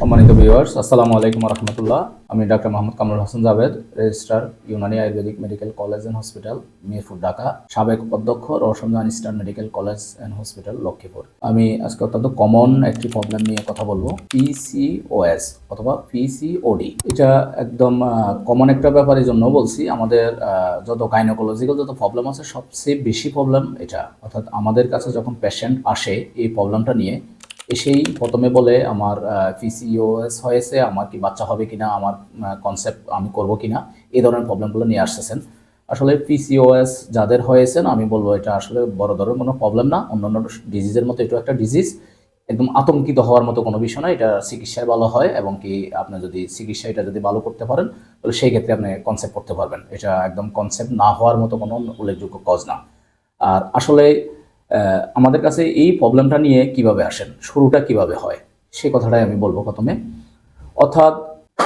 সম্মানিত ভিউয়ার্স আসসালামু আলাইকুম রহমতুল্লাহ আমি doctor Mohammad Kamrul Hasan Javed registrar Unani ayurvedic medical college and hospital Mirpur, Dhaka. সাবেক অধ্যক্ষ Rowshanjan eastern medical college and hospital Lakshmipur. আমি আজকে অত্যন্ত কমন একটি প্রবলেম নিয়ে কথা বলব পিসিওএস অথবা পিসিওডি এটা একদম কমন একটা ব্যাপার এই জন্য বলছি, আমাদের যত গাইনোকোলজিক্যাল যত প্রবলেম আছে, সবচেয়ে বেশি প্রবলেম এটা। অর্থাৎ আমাদের কাছে যখন পেশেন্ট আসে, এই প্রবলেমটা নিয়ে এসেই প্রথমে বলে, আমার পিসিওএস হয়েছে, আমার কি বাচ্চা হবে কিনা, আমার কনসেপ্ট আমি করব কিনা? এই ধরনের প্রবলেমগুলো নিয়ে আসতেছেন। আসলে পিসিওএস যাদের হয়েছেন আমি বলব এটা আসলে বড় ধরনের কোনো প্রবলেম না। অন্যান্য ডিজিজের মতো এটা একটা ডিজিজ একদম আতঙ্কিত হওয়ার মতো কোনো বিষয় না, এটা চিকিৎসায় ভালো হয় এবং কি আপনি যদি চিকিৎসা এটা যদি ভালো করতে পারেন, তাহলে সেই ক্ষেত্রে আপনি কনসেপ্ট করতে পারবেন। এটা একদম কনসেপ্ট না হওয়ার মতো কোনো উল্লেখযোগ্য কজ না। আর আসলে আমাদের কাছে এই প্রবলেমটা নিয়ে কীভাবে আসেন? শুরুটা কীভাবে হয়? সে কথাটাই আমি বলব প্রথমে। অর্থাৎ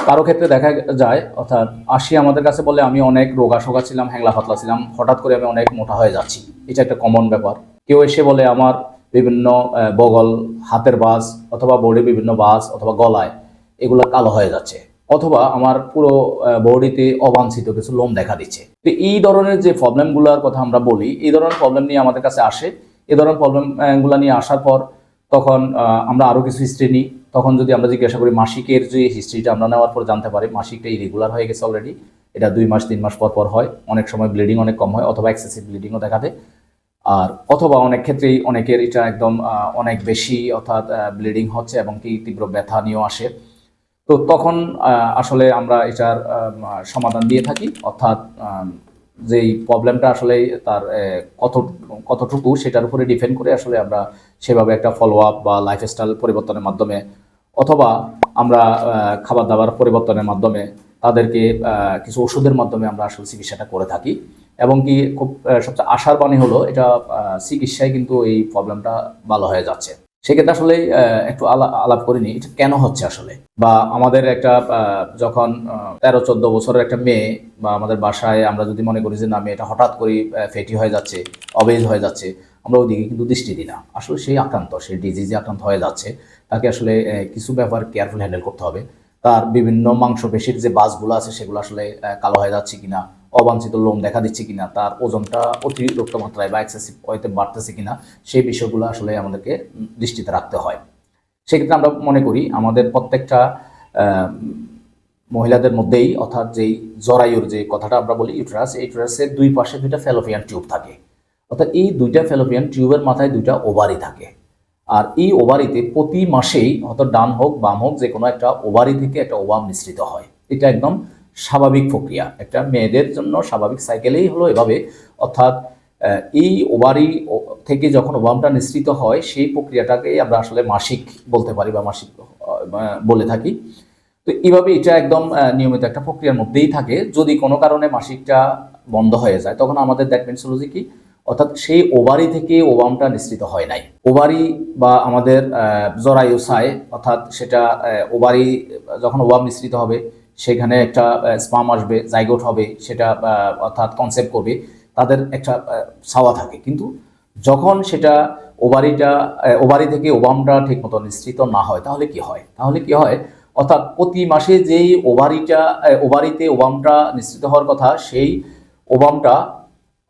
কারও ক্ষেত্রে দেখা যায়, অর্থাৎ আসি আমাদের কাছে বলে আমি অনেক রোগা সোগা ছিলাম হ্যাংলা পাতলা ছিলাম, হঠাৎ করে আমি অনেক মোটা হয়ে যাচ্ছি। এটা একটা কমন ব্যাপার। কেউ এসে বলে আমার বিভিন্ন বগল, হাতের বাস অথবা বডি বিভিন্ন বাস অথবা গলায় এগুলো কালো হয়ে যাচ্ছে অথবা আমার পুরো বডিতে অবাঞ্ছিত কিছু লোম দেখা দিচ্ছে। তো এই ধরনের যে প্রবলেমগুলোর কথা আমরা বলি, এই ধরনের প্রবলেম নিয়ে আমাদের কাছে আসে এই ধরনের প্রবলেমগুলো নিয়ে আসার পর তখন আমরা আরও কিছু হিস্ট্রি নিই। তখন যদি আমরা জিজ্ঞাসা করি মাসিকের যে হিস্ট্রিটা আমরা নেওয়ার পর জানতে পারি, মাসিকটা ইরেগুলার হয়ে গেছে অলরেডি এটা দুই মাস, তিন মাস পর পর হয়। অনেক সময় ব্লিডিং অনেক কম হয়, অথবা এক্সেসিভ ব্লিডিংও দেখা দেয়। আর অথবা অনেক ক্ষেত্রেই অনেকের এটা একদম অনেক বেশি অর্থাৎ ব্লিডিং হচ্ছে এবং কি তীব্র ব্যথা নিয়েও আসে। তো তখন আসলে আমরা এটার সমাধান দিয়ে থাকি। অর্থাৎ যেই প্রবলেমটা আসলে তার কত, কতটুকু সেটার উপরে ডিপেন্ড করে আসলে আমরা সেভাবে একটা ফলো আপ বা লাইফস্টাইল পরিবর্তনের মাধ্যমে অথবা আমরা খাবার দাবার পরিবর্তনের মাধ্যমে তাদেরকে কিছু ওষুধের মাধ্যমে আমরা আসলে চিকিৎসাটা করে থাকি। এবং কি খুব সবচেয়ে আশার বাণী হলো এটা চিকিৎসায় কিন্তু এই প্রবলেমটা ভালো হয়ে যাচ্ছে। সেক্ষেত্রে আসলে একটু আলা- আলাপ করিনি এটা কেন হচ্ছে আসলে? বা আমাদের একটা যখন তেরো, চোদ্দ বছরের একটা মেয়ে, বা আমাদের বাসায় আমরা যদি মনে করি যে না, মেয়েটা হঠাৎ করে ফেটি হয়ে যাচ্ছে, অবেজ হয়ে যাচ্ছে, আমরা ওইদিকে কিন্তু দৃষ্টি দিই না। আসলে সেই আক্রান্ত, সেই ডিজিজে আক্রান্ত হয়ে যাচ্ছে, তাকে আসলে কিছু ব্যাপার কেয়ারফুল হ্যান্ডেল করতে হবে। তার বিভিন্ন মাংসপেশির যে বাসগুলো আছে, সেগুলো আসলে কালো হয়ে যাচ্ছে কিনা অবাঞ্ছিত লোম দেখা দিচ্ছে কিনা, তার ওজনটা অতিরিক্ত মাত্রায় বা এক্সেসিভ ওয়েতে বাড়তেছে কিনা, সেই বিষয়গুলো আসলে আমাদেরকে দৃষ্টিতে রাখতে হয়। সেক্ষেত্রে আমরা মনে করি আমাদের প্রত্যেকটা মহিলাদের মধ্যেই অর্থাৎ যেই জরায়ুর যে কথাটা আমরা বলি ইউট্রাস এই ইউট্রাসের দুই পাশে দুইটা ফেলোপিয়ান টিউব থাকে। অর্থাৎ এই দুইটা ফেলোপিয়ান টিউবের মাথায় দুইটা ওভারি থাকে। আর এই ওভারিতে প্রতি মাসেই, অর্থাৎ ডান হোক, বাম হোক যে কোনো একটা ওভারি থেকে একটা ওভাম মিশ্রিত হয়। এটা একদম স্বাভাবিক প্রক্রিয়া। একটা মেয়েদের জন্য স্বাভাবিক সাইকেলেই হলো এভাবে। অর্থাৎ এই ওভারি ও- থেকে যখন ওভামটা নিঃসৃত হয়, সেই প্রক্রিয়াটাকেই আমরা আসলে মাসিক বলতে পারি বা মাসিক বলে থাকি। তো এইভাবে এটা একদম নিয়মিত একটা প্রক্রিয়ার মধ্যেই থাকে। যদি কোনো কারণে মাসিকটা বন্ধ হয়ে যায়, তখন আমাদের দ্যাট মিনস হলো যে কি? অর্থাৎ সেই ওভারি থেকে ওবামটা নিঃসৃত হয় নাই। ওভারি বা আমাদের জরায়ুসায়, অর্থাৎ সেটা ওভারি যখন ওবাম মিশ্রিত হবে সেখানে একটা স্পাম আসবে জাইগোট হবে সেটা অর্থাৎ কনসেপ্ট করবে তাদের একটা ছাওয়া থাকে। কিন্তু যখন সেটা ওভারিটা আহ, ওভারি থেকে ওভামটা ঠিকমতো নিশ্চিত না হয় তাহলে কি হয়? তাহলে কি হয়? অর্থাৎ প্রতি মাসে যেই ওভারিটা আহ, ওভারিতে ওভামটা নিঃসৃত হওয়ার কথা সেই ওবামটা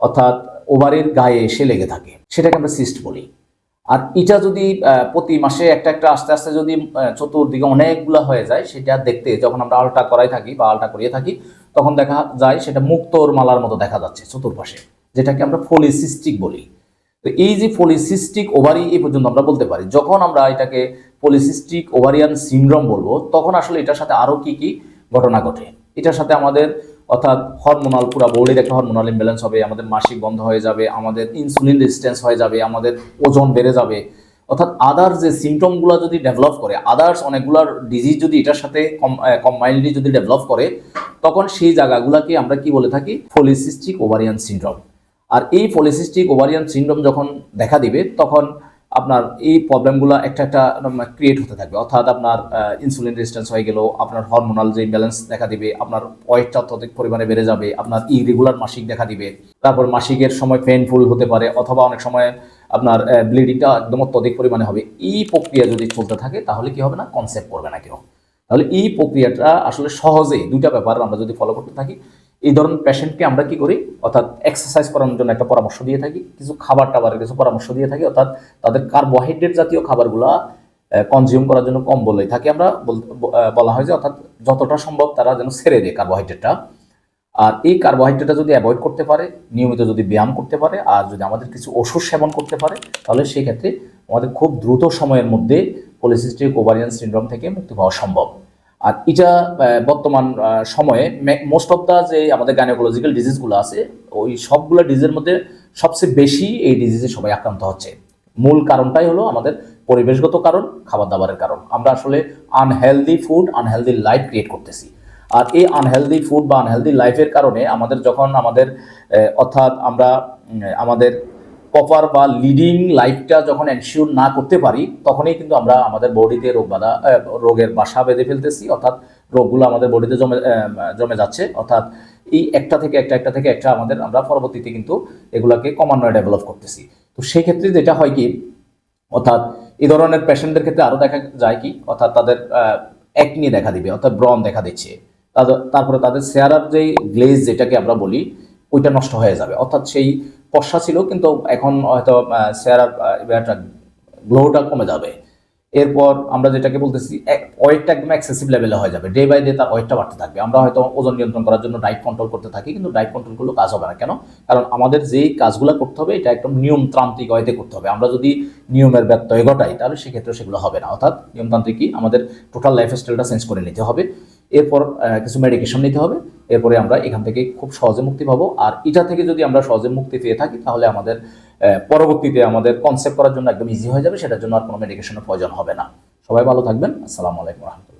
অর্থাৎ ওভারির গায়ে এসে লেগে থাকে। সেটাকে আমরা সিস্ট বলি। আর এটা যদি প্রতি মাসে একটা একটা আস্তে আস্তে যদি চতুর্দিকে অনেকগুলো হয়ে যায়, সেটা দেখতে যখন আমরা আলটা করাই থাকি বা আলটা করিয়ে থাকি, তখন দেখা যায় সেটা মুক্তোর মালার মতো দেখা যাচ্ছে চতুর্পাশে, যেটাকে আমরা ফলিসিস্টিক বলি। তো এই যে পলিসিস্টিক ওভারি এই পর্যন্ত আমরা বলতে পারি। যখন আমরা এটাকে পলিসিস্টিক ওভারিয়ান সিনড্রোম বলব, তখন আসলে এটার সাথে আরও কি কি ঘটনা ঘটে? এটার সাথে আমাদের অর্থাৎ হরমোনাল পুরা বডির একটা হরমোনাল ইমব্যালেন্স হবে, আমাদের মাসিক বন্ধ হয়ে যাবে, আমাদের ইনসুলিন রেজিস্ট্যান্স হয়ে যাবে, আমাদের ওজন বেড়ে যাবে। অর্থাৎ আদার্স যে সিমটমগুলো যদি ডেভেলপ করে আদার্স অনেকগুলোর ডিজিজ যদি এটার সাথে কম্বাইন্ডলি যদি ডেভেলপ করে, তখন সেই জায়গাগুলোকে আমরা কি বলে থাকি? ফলিসিস্টিক ওভারিয়ান সিনড্রোম আর এই ফলিসিস্টিক ওভারিয়ান সিনড্রোম যখন দেখা দিবে, তখন আপনার এই প্রবলেমগুলো একটা একটা ক্রিয়েট হতে থাকবে। অর্থাৎ আপনার ইনসুলিন রেজিস্ট্যান্স হয়ে গেল আপনার হরমোনাল যে ইমব্যালেন্স দেখা দিবে, আপনার ওয়েটটা অত্যধিক পরিমাণে বেড়ে যাবে, আপনার ইরেগুলার মাসিক দেখা দিবে, তারপর মাসিকের সময় পেইনফুল হতে পারে, অথবা অনেক সময় আপনার ব্লিডিংটা একদম অত্যধিক পরিমাণে হবে। এই প্রক্রিয়া যদি চলতে থাকে, তাহলে কি হবে না? কনসেপ্ট করবে না কেউ। তাহলে এই প্রক্রিয়াটা আসলে সহজেই, দুইটা ব্যাপার আমরা যদি ফলো করতে থাকি এই ধরনের পেশেন্টকে আমরা কি করি? অর্থাৎ এক্সারসাইজ করানোর জন্য একটা পরামর্শ দিয়ে থাকি, কিছু খাবার টাবারের কিছু পরামর্শ দিয়ে থাকি, অর্থাৎ তাদের কার্বোহাইড্রেট জাতীয় খাবারগুলা কনজিউম করার জন্য কম বলেই থাকি আমরা। বল- হয় যে অর্থাৎ যতটা সম্ভব তারা যেন ছেড়ে দেয় কার্বোহাইড্রেটটা আর এই কার্বোহাইড্রেটটা যদি অ্যাভয়েড করতে পারে, নিয়মিত যদি ব্যায়াম করতে পারে, আর যদি আমাদের কিছু ওষুধ সেবন করতে পারে, তাহলে সেই ক্ষেত্রে আমাদের খুব দ্রুত সময়ের মধ্যে পলিসিস্টিক ওভারিয়ান সিনড্রোম থেকে মুক্তি পাওয়া সম্ভব। আর এটা বর্তমান সময়ে মোস্ট অফ দ্য যে আমাদের গাইনোকোলজিক্যাল ডিজিজগুলো আছে, ওই সবগুলো ডিজিজের মধ্যে সবচেয়ে বেশি এই ডিজিজে সবাই আক্রান্ত হচ্ছে। মূল কারণটাই হলো আমাদের পরিবেশগত কারণ খাবার দাবারের কারণ। আমরা আসলে unhealthy food unhealthy life create করতেছি। আর এই আনহেলদি ফুড বা আনহেলদি লাইফের কারণে আমাদের যখন আমাদের অর্থাৎ আমরা আমাদের প্রপার বা লিডিং লাইফটা যখন এনশিওর না করতে পারি, তখনই কিন্তু আমরা আমাদের বডিতে রোগ বাধা রোগের বাসা বেঁধে ফেলতেছি। অর্থাৎ রোগগুলো আমাদের বডিতে জমে জমে যাচ্ছে। অর্থাৎ এই একটা থেকে একটা একটা থেকে একটা আমাদের আমরা পরবর্তীতে কিন্তু এগুলাকে ক্রমান্বয়ে ডেভেলপ করতেছি। তো সেই ক্ষেত্রে যেটা হয় কি, অর্থাৎ এই ধরনের পেশেন্টদের ক্ষেত্রে আরও দেখা যায় কি, অর্থাৎ তাদের এক নিয়ে দেখা দিবে, অর্থাৎ ব্রন দেখা দিচ্ছে। তারপরে তাদের চেহারার যেই গ্লেজ যেটাকে আমরা বলি ওইটা নষ্ট হয়ে যাবে। অর্থাৎ সেই পশা ছিল, কিন্তু এখন হয়তো চেহারার গ্লোটা কমে যাবে। এরপর আমরা যেটাকে বলতেছি ওয়েটটা একদম এক্সেসিভ লেভেলে হয়ে যাবে। ডে বাই ডে তার ওয়েটটা বাড়তে থাকবে। আমরা হয়তো ওজন নিয়ন্ত্রণ করার জন্য ডায়েট কন্ট্রোল করতে থাকি, কিন্তু ডায়েট কন্ট্রোল করলেও কাজ হবে না। কেন? কারণ আমাদের যেই কাজগুলো করতে হবে, এটা একদম নিয়মতান্ত্রিক ওয়েতে করতে হবে। আমরা যদি নিয়মের ব্যত্যয় ঘটাই তাহলে সেক্ষেত্রে সেগুলো হবে না। অর্থাৎ নিয়মতান্ত্রিক কি? আমাদের টোটাল লাইফস্টাইলটা চেঞ্জ করে নিতে হবে। এরপর কিছু মেডিকেশন নিতে হবে। এরপরে আমরা এখান থেকে খুব সহজে মুক্তি পাবো। আর এটা থেকে যদি আমরা সহজে মুক্তি পেয়ে থাকি, তাহলে আমাদের পরবর্তীতে আমাদের কনসেপ্ট করার জন্য একদম ইজি হয়ে যাবে। সেটার জন্য আর কোনো মেডিকেশনের প্রয়োজন হবে না। সবাই ভালো থাকবেন। আসসালামু আলাইকুম রহমতুল্লাহ।